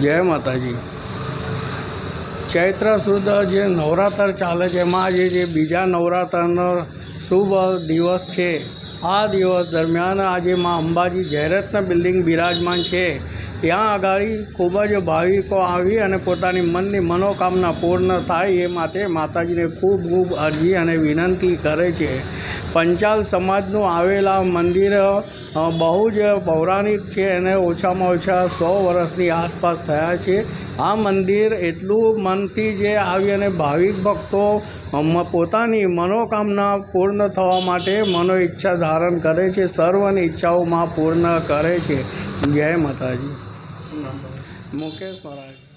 જય માતાજી. ચૈત્ર સુદ જે નવરાત્ર ચાલે છે, એમાં આજે જે બીજા નવરાત્રનો શુભ દિવસ છે, આ દિવસ દરમિયાન આજે માં અંબાજી જયરત્ન બિલ્ડિંગ બિરાજમાન છે. ત્યાં આગળ ખૂબ જ ભાવિકો આવી અને પોતાની મનની મનોકામના પૂર્ણ થાય એ માટે માતાજીને ખૂબ ખૂબ અરજી અને વિનંતી કરે છે. પંચાલ સમાજનું આવેલા મંદિર બહુ જ પૌરાણિક છે અને ઓછામાં ઓછા સો વર્ષની આસપાસ થયા છે. આ મંદિર એટલું મનથી જે આવી અને ભાવિક ભક્તો પોતાની મનોકામના પૂર્ણ થવા માટે મનો ઈચ્છા ધારણ કરે છે સર્વની ઈચ્છાઓમાં પૂર્ણ કરે છે. જય માતાજી. મુકેશ મહારાજ.